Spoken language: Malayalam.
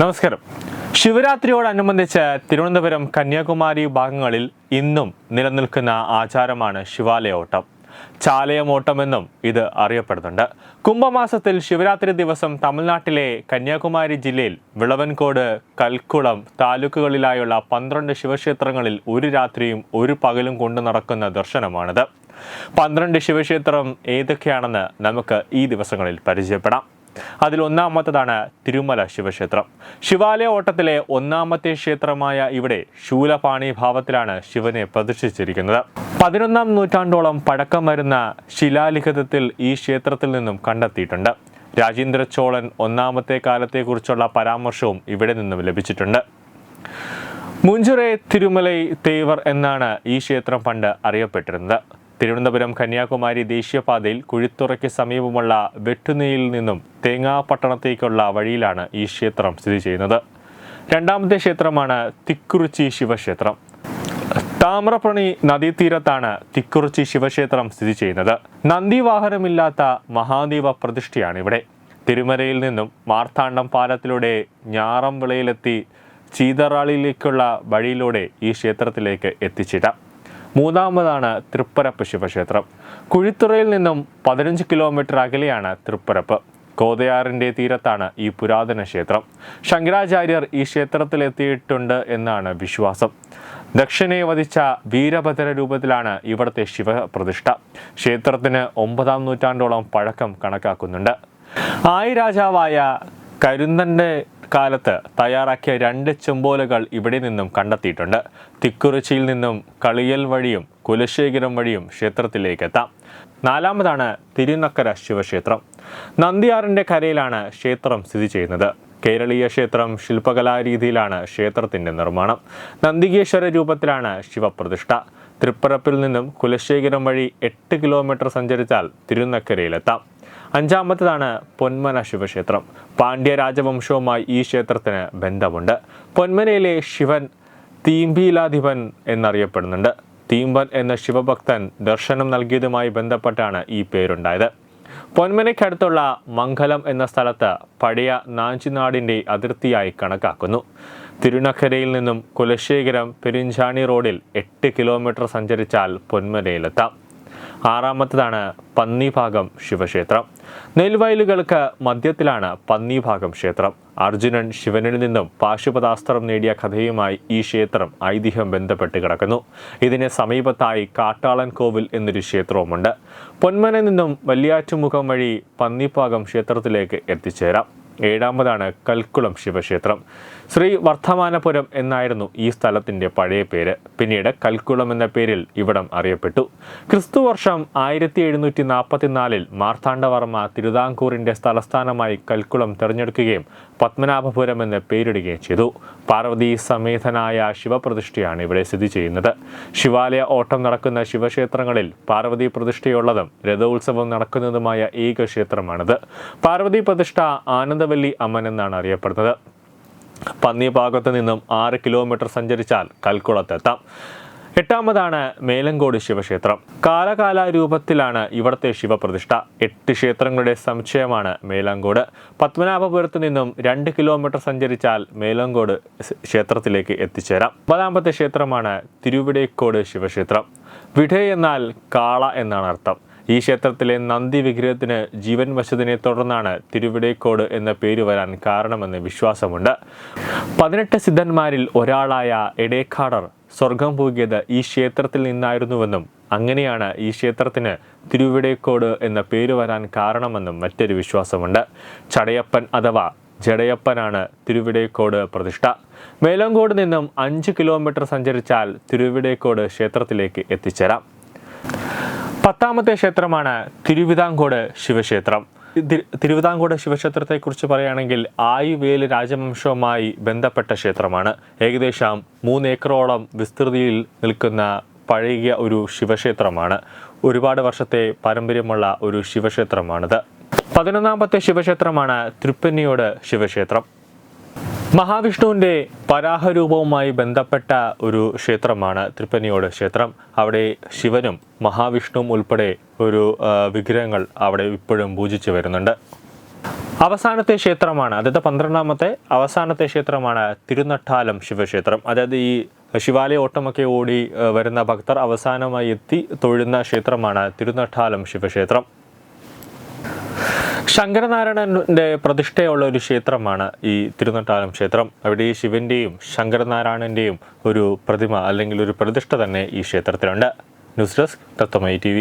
നമസ്കാരം. ശിവരാത്രിയോടനുബന്ധിച്ച് തിരുവനന്തപുരം കന്യാകുമാരി ഭാഗങ്ങളിൽ ഇന്നും നിലനിൽക്കുന്ന ആചാരമാണ് ശിവാലയോട്ടം. ചാലയമോട്ടമെന്നും ഇത് അറിയപ്പെടുന്നുണ്ട്. കുംഭമാസത്തിൽ ശിവരാത്രി ദിവസം തമിഴ്നാട്ടിലെ കന്യാകുമാരി ജില്ലയിൽ വിളവൻകോട് കൽക്കുളം താലൂക്കുകളിലായുള്ള പന്ത്രണ്ട് ശിവക്ഷേത്രങ്ങളിൽ ഒരു രാത്രിയും ഒരു പകലും കൊണ്ടു നടക്കുന്ന ദർശനമാണിത്. പന്ത്രണ്ട് ശിവക്ഷേത്രം ഏതൊക്കെയാണെന്ന് നമുക്ക് ഈ ദിവസങ്ങളിൽ പരിചയപ്പെടാം. അതിൽ ഒന്നാമത്തതാണ് തിരുമല ശിവക്ഷേത്രം. ശിവാലയ ഓട്ടത്തിലെ ഒന്നാമത്തെ ക്ഷേത്രമായ ഇവിടെ ശൂലപാണി ഭാവത്തിലാണ് ശിവനെ പ്രതിഷ്ഠിച്ചിരിക്കുന്നത്. പതിനൊന്നാം നൂറ്റാണ്ടോളം പഴക്കം വരുന്ന ശിലാലിഖിതത്തിൽ ഈ ക്ഷേത്രത്തിൽ നിന്നും കണ്ടെത്തിയിട്ടുണ്ട്. രാജേന്ദ്ര ചോളൻ ഒന്നാമത്തെ കാലത്തെക്കുറിച്ചുള്ള പരാമർശവും ഇവിടെ നിന്നും ലഭിച്ചിട്ടുണ്ട്. മുഞ്ചുറെ തിരുമലൈ തേവർ എന്നാണ് ഈ ക്ഷേത്രം പണ്ട് അറിയപ്പെട്ടിരുന്നത്. തിരുവനന്തപുരം കന്യാകുമാരി ദേശീയപാതയിൽ കുഴിത്തുറയ്ക്ക് സമീപമുള്ള വെട്ടുനെയിൽ നിന്നും തേങ്ങാപട്ടണത്തേക്കുള്ള വഴിയിലാണ് ഈ ക്ഷേത്രം സ്ഥിതി ചെയ്യുന്നത്. രണ്ടാമത്തെ ക്ഷേത്രമാണ് തിക്കുറിച്ചി ശിവക്ഷേത്രം. താമ്രപ്രണി നദീതീരത്താണ് തിക്കുറിച്ചി ശിവക്ഷേത്രം സ്ഥിതി ചെയ്യുന്നത്. നന്ദിവാഹനമില്ലാത്ത മഹാദീപ പ്രതിഷ്ഠയാണ് ഇവിടെ. തിരുമലയിൽ നിന്നും മാർത്താണ്ഡം പാലത്തിലൂടെ ഞാറംവിളയിലെത്തി ചീതറാളിലേക്കുള്ള വഴിയിലൂടെ ഈ ക്ഷേത്രത്തിലേക്ക് എത്തിച്ചിടാം മൂന്നാമതാണ് തൃപ്പരപ്പ് ശിവക്ഷേത്രം. കുഴിത്തുറയിൽ നിന്നും പതിനഞ്ച് കിലോമീറ്റർ അകലെയാണ് തൃപ്പരപ്പ്. കോതയാറിന്റെ തീരത്താണ് ഈ പുരാതന ക്ഷേത്രം. ശങ്കരാചാര്യർ ഈ ക്ഷേത്രത്തിലെത്തിയിട്ടുണ്ട് എന്നാണ് വിശ്വാസം. ദക്ഷിണയെ വധിച്ച വീരഭദ്ര രൂപത്തിലാണ് ഇവിടുത്തെ ശിവപ്രതിഷ്ഠ. ക്ഷേത്രത്തിന് ഒമ്പതാം നൂറ്റാണ്ടോളം പഴക്കം കണക്കാക്കുന്നുണ്ട്. ആയി രാജാവായ കരുന്തന്റെ കാലത്ത് തയ്യാറാക്കിയ രണ്ട് ചെമ്പോലകൾ ഇവിടെ നിന്നും കണ്ടെത്തിയിട്ടുണ്ട്. തിക്കുറിച്ചിയിൽ നിന്നും കളിയൽ വഴിയും കുലശേഖരം വഴിയും ക്ഷേത്രത്തിലേക്ക് എത്താം നാലാമതാണ് തിരുനക്കര ശിവക്ഷേത്രം. നന്ദിയാറിന്റെ കരയിലാണ് ക്ഷേത്രം സ്ഥിതി ചെയ്യുന്നത്. കേരളീയ ക്ഷേത്രം ശില്പകലാരീതിയിലാണ് ക്ഷേത്രത്തിന്റെ നിർമ്മാണം. നന്ദികേശ്വര രൂപത്തിലാണ് ശിവപ്രതിഷ്ഠ. തൃപ്പരപ്പിൽ നിന്നും കുലശേഖരം വഴി എട്ട് കിലോമീറ്റർ സഞ്ചരിച്ചാൽ തിരുനക്കരയിലെത്താം. അഞ്ചാമത്തേതാണ് പൊന്മന ശിവക്ഷേത്രം. പാണ്ഡ്യ രാജവംശവുമായി ഈ ക്ഷേത്രത്തിന് ബന്ധമുണ്ട്. പൊന്മനയിലെ ശിവൻ തീമ്പീലാധിപൻ എന്നറിയപ്പെടുന്നുണ്ട്. തീമ്പൻ എന്ന ശിവഭക്തൻ ദർശനം നൽകിയതുമായി ബന്ധപ്പെട്ടാണ് ഈ പേരുണ്ടായത്. പൊന്മനയ്ക്കടുത്തുള്ള മംഗലം എന്ന സ്ഥലത്ത് പഴയ നാഞ്ചിനാടിന്റെ അതിർത്തിയായി കണക്കാക്കുന്നു. തിരുനക്കരയിൽ നിന്നും കുലശേഖരം പെരിഞ്ചാണി റോഡിൽ എട്ട് കിലോമീറ്റർ സഞ്ചരിച്ചാൽ പൊന്മനയിലെത്താം. ആറാമത്തതാണ് പന്നിഭാഗം ശിവക്ഷേത്രം. നെൽവയലുകൾക്ക് മധ്യത്തിലാണ് പന്നിഭാഗം ക്ഷേത്രം. അർജുനൻ ശിവനിൽ നിന്നും പാശുപതാസ്ത്രം നേടിയ കഥയുമായി ഈ ക്ഷേത്രം ഐതിഹ്യം ബന്ധപ്പെട്ട് കിടക്കുന്നു. ഇതിന് സമീപത്തായി കാട്ടാളൻ കോവിൽ എന്നൊരു ക്ഷേത്രവുമുണ്ട്. പൊന്മന നിന്നും വലിയാറ്റുമുഖം വഴി പന്നിഭാഗം ക്ഷേത്രത്തിലേക്ക് എത്തിച്ചേരാം. ഏഴാമതാണ് കൽക്കുളം ശിവക്ഷേത്രം. ശ്രീ വർദ്ധമാനപുരം എന്നായിരുന്നു ഈ സ്ഥലത്തിന്റെ പഴയ പേര്. പിന്നീട് കൽക്കുളം എന്ന പേരിൽ ഇവിടം അറിയപ്പെട്ടു. ക്രിസ്തുവർഷം ആയിരത്തി എഴുന്നൂറ്റി നാൽപ്പത്തിനാലിൽ മാർത്താണ്ഡവർമ്മ തിരുവിതാംകൂറിന്റെ സ്ഥലസ്ഥാനമായി കൽക്കുളം തിരഞ്ഞെടുക്കുകയും പത്മനാഭപുരം എന്ന് പേരിടുകയും ചെയ്തു. പാർവതി സമേതനായ ശിവപ്രതിഷ്ഠയാണ് ഇവിടെ സ്ഥിതി ചെയ്യുന്നത്. ശിവാലയ ഓട്ടം നടക്കുന്ന ശിവക്ഷേത്രങ്ങളിൽ പാർവതി പ്രതിഷ്ഠയുള്ളതും രഥോത്സവം നടക്കുന്നതുമായ ഏക ക്ഷേത്രമാണിത്. പാർവതി പ്രതിഷ്ഠ ആനന്ദവല്ലി അമ്മൻ എന്നാണ് അറിയപ്പെടുന്നത്. പന്നി ഭാഗത്ത് നിന്നും ആറ് കിലോമീറ്റർ സഞ്ചരിച്ചാൽ കൽക്കുളത്തെത്താം. എട്ടാമതാണ് മേലങ്കോട് ശിവക്ഷേത്രം. കാലകാലാരൂപത്തിലാണ് ഇവിടുത്തെ ശിവപ്രതിഷ്ഠ. എട്ട് ക്ഷേത്രങ്ങളുടെ സമുച്ചയമാണ് മേലങ്കോട്. പത്മനാഭപുരത്ത് നിന്നും രണ്ട് കിലോമീറ്റർ സഞ്ചരിച്ചാൽ മേലങ്കോട് ക്ഷേത്രത്തിലേക്ക് എത്തിച്ചേരാം. ഒമ്പതാമത്തെ ക്ഷേത്രമാണ് തിരുവിടേക്കോട് ശിവക്ഷേത്രം. വിഠേ എന്നാൽ കാള എന്നാണ് അർത്ഥം. ഈ ക്ഷേത്രത്തിലെ നന്ദി വിഗ്രഹത്തിന് ജീവൻ വശത്തിനെ തുടർന്നാണ് തിരുവിടേക്കോട് എന്ന പേര് വരാൻ കാരണമെന്ന് വിശ്വാസമുണ്ട്. പതിനെട്ട് സിദ്ധന്മാരിൽ ഒരാളായ എടേക്കാടർ സ്വർഗം പൂകിയത് ഈ ക്ഷേത്രത്തിൽ നിന്നായിരുന്നുവെന്നും അങ്ങനെയാണ് ഈ ക്ഷേത്രത്തിന് തിരുവിടേക്കോട് എന്ന പേര് വരാൻ കാരണമെന്നും മറ്റൊരു വിശ്വാസമുണ്ട്. ചടയപ്പൻ അഥവാ ജടയപ്പനാണ് തിരുവിടേക്കോട് പ്രതിഷ്ഠ. മേലങ്കോട് നിന്നും അഞ്ച് കിലോമീറ്റർ സഞ്ചരിച്ചാൽ തിരുവിടേക്കോട് ക്ഷേത്രത്തിലേക്ക് എത്തിച്ചേരാം. പത്താമത്തെ ക്ഷേത്രമാണ് തിരുവിതാംകോട് ശിവക്ഷേത്രം. തിരുവിതാംകോട് ശിവക്ഷേത്രത്തെക്കുറിച്ച് പറയുകയാണെങ്കിൽ ആയുവേൽ രാജവംശവുമായി ബന്ധപ്പെട്ട ക്ഷേത്രമാണ്. ഏകദേശം മൂന്ന് ഏക്കറോളം വിസ്തൃതിയിൽ നിൽക്കുന്ന പഴകിയ ഒരു ശിവക്ഷേത്രമാണ്. ഒരുപാട് വർഷത്തെ പാരമ്പര്യമുള്ള ഒരു ശിവക്ഷേത്രമാണിത്. പതിനൊന്നാമത്തെ ശിവക്ഷേത്രമാണ് തൃപ്പന്നിയോട് ശിവക്ഷേത്രം. മഹാവിഷ്ണുവിന്റെ പരാഹരൂപവുമായി ബന്ധപ്പെട്ട ഒരു ക്ഷേത്രമാണ് തൃപ്പനിയോട് ക്ഷേത്രം. അവിടെ ശിവനും മഹാവിഷ്ണുവും ഉൾപ്പെടെ ഒരു വിഗ്രഹങ്ങൾ അവിടെ ഇപ്പോഴും പൂജിച്ചു വരുന്നുണ്ട്. അവസാനത്തെ ക്ഷേത്രമാണ് അതായത് പന്ത്രണ്ടാമത്തെ അവസാനത്തെ ക്ഷേത്രമാണ് തിരുനട്ടാലം ശിവക്ഷേത്രം. അതായത് ഈ ശിവാലയ ഓട്ടമൊക്കെ ഓടി വരുന്ന ഭക്തർ അവസാനമായി എത്തി തൊഴുന്ന ക്ഷേത്രമാണ് തിരുനട്ടാലം ശിവക്ഷേത്രം. ശങ്കരനാരായണന്റെ പ്രതിഷ്ഠയുള്ള ഒരു ക്ഷേത്രമാണ് ഈ തിരുനട്ടാലം ക്ഷേത്രം. അവിടെ ഈ ശിവന്റെയും ശങ്കരനാരായണന്റെയും ഒരു പ്രതിമ അല്ലെങ്കിൽ ഒരു പ്രതിഷ്ഠ തന്നെ ഈ ക്ഷേത്രത്തിലുണ്ട്. News desk Tatwamayi T